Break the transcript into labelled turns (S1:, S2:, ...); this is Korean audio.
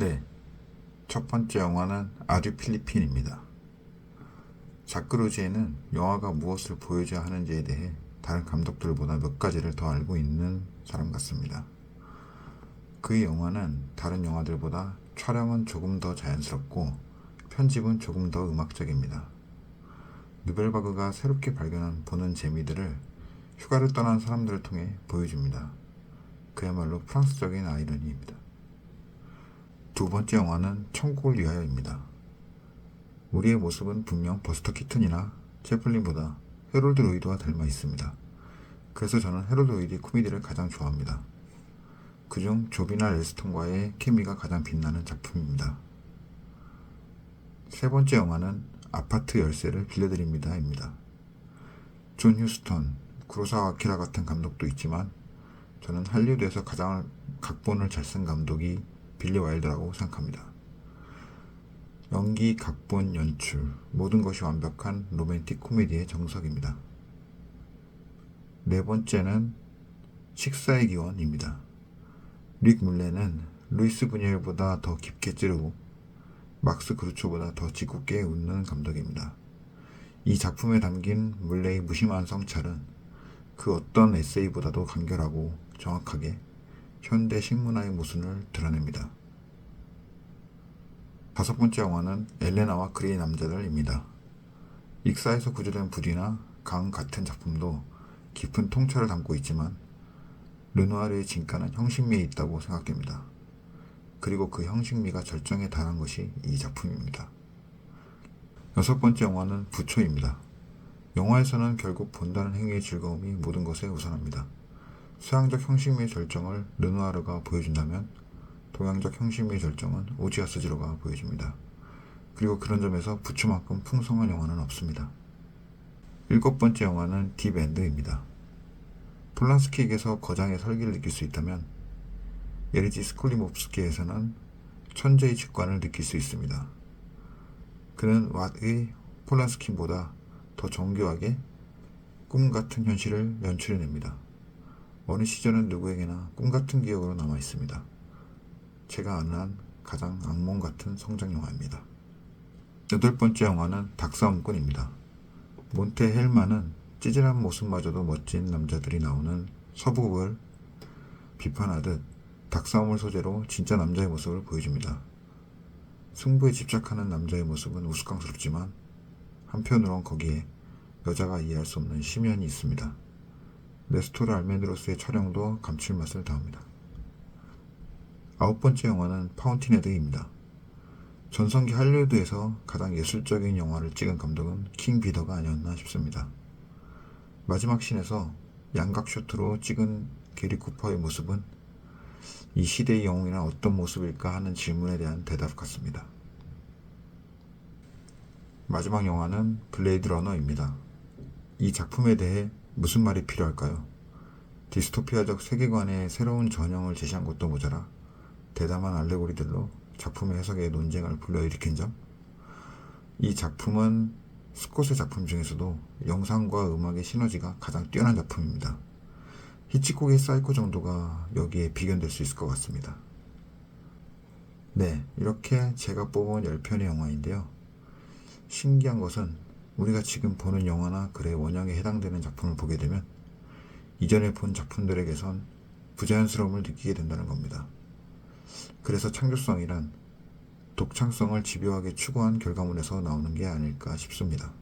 S1: 네. 첫 번째 영화는 아주 필리핀입니다. 자크로지에는 영화가 무엇을 보여줘야 하는지에 대해 다른 감독들보다 몇 가지를 더 알고 있는 사람 같습니다. 그의 영화는 다른 영화들보다 촬영은 조금 더 자연스럽고 편집은 조금 더 음악적입니다. 누벨바그가 새롭게 발견한 보는 재미들을 휴가를 떠난 사람들을 통해 보여줍니다. 그야말로 프랑스적인 아이러니입니다. 두 번째 영화는 천국을 위하여입니다. 우리의 모습은 분명 버스터 키튼이나 채플린보다 헤롤드 로이드와 닮아 있습니다. 그래서 저는 헤롤드 로이드의 코미디를 가장 좋아합니다. 그중 조비나 레스톤과의 케미가 가장 빛나는 작품입니다. 세 번째 영화는 아파트 열쇠를 빌려드립니다입니다. 존 휴스턴, 구로사와 아키라 같은 감독도 있지만 저는 할리우드에서 가장 각본을 잘 쓴 감독이 빌리 와일드라고 생각합니다. 연기, 각본, 연출 모든 것이 완벽한 로맨틱 코미디의 정석입니다. 네 번째는 식사의 기원입니다. 릭 물레는 루이스 부니엘보다 더 깊게 찌르고 막스 그루초보다 더 짓궂게 웃는 감독입니다. 이 작품에 담긴 물레의 무심한 성찰은 그 어떤 에세이보다도 간결하고 정확하게 현대 식문화의 모순을 드러냅니다. 다섯 번째 영화는 엘레나와 그레이 남자들입니다. 익사에서 구조된 부디나 강 같은 작품도 깊은 통찰을 담고 있지만 르누아르의 진가는 형식미에 있다고 생각됩니다. 그리고 그 형식미가 절정에 달한 것이 이 작품입니다. 여섯 번째 영화는 부초입니다. 영화에서는 결국 본다는 행위의 즐거움이 모든 것에 우선합니다. 서양적 형식미의 절정을 르누아르가 보여준다면 동양적 형식미의 절정은 오지아스 지로가 보여줍니다. 그리고 그런 점에서 부초만큼 풍성한 영화는 없습니다. 일곱 번째 영화는 딥엔드입니다. 폴란스키에게서 거장의 설기를 느낄 수 있다면 예리지 스콜리모프스키에서는 천재의 직관을 느낄 수 있습니다. 그는 왓의 폴란스키보다 더 정교하게 꿈 같은 현실을 연출해냅니다. 어느 시절은 누구에게나 꿈 같은 기억으로 남아 있습니다. 제가 아는 한 가장 악몽 같은 성장 영화입니다. 여덟 번째 영화는 닭싸움꾼입니다. 몬테 헬만은 찌질한 모습마저도 멋진 남자들이 나오는 서부극을 비판하듯 닭싸움을 소재로 진짜 남자의 모습을 보여줍니다. 승부에 집착하는 남자의 모습은 우스꽝스럽지만 한편으론 거기에 여자가 이해할 수 없는 심연이 있습니다. 네스토르 알메드로스의 촬영도 감칠맛을 더합니다. 아홉 번째 영화는 파운틴헤드입니다. 전성기 할리우드에서 가장 예술적인 영화를 찍은 감독은 킹 비더가 아니었나 싶습니다. 마지막 씬에서 양각 쇼트로 찍은 게리 쿠퍼의 모습은 이 시대의 영웅이란 어떤 모습일까 하는 질문에 대한 대답 같습니다. 마지막 영화는 블레이드 러너입니다. 이 작품에 대해 무슨 말이 필요할까요? 디스토피아적 세계관의 새로운 전형을 제시한 것도 모자라 대담한 알레고리들로 작품의 해석에 논쟁을 불러일으킨 점? 이 작품은 스콧의 작품 중에서도 영상과 음악의 시너지가 가장 뛰어난 작품입니다. 히치콕의 사이코 정도가 여기에 비견될 수 있을 것 같습니다. 네, 이렇게 제가 뽑은 10편의 영화인데요. 신기한 것은 우리가 지금 보는 영화나 글의 원형에 해당되는 작품을 보게 되면 이전에 본 작품들에게선 부자연스러움을 느끼게 된다는 겁니다. 그래서 창조성이란 독창성을 집요하게 추구한 결과물에서 나오는 게 아닐까 싶습니다.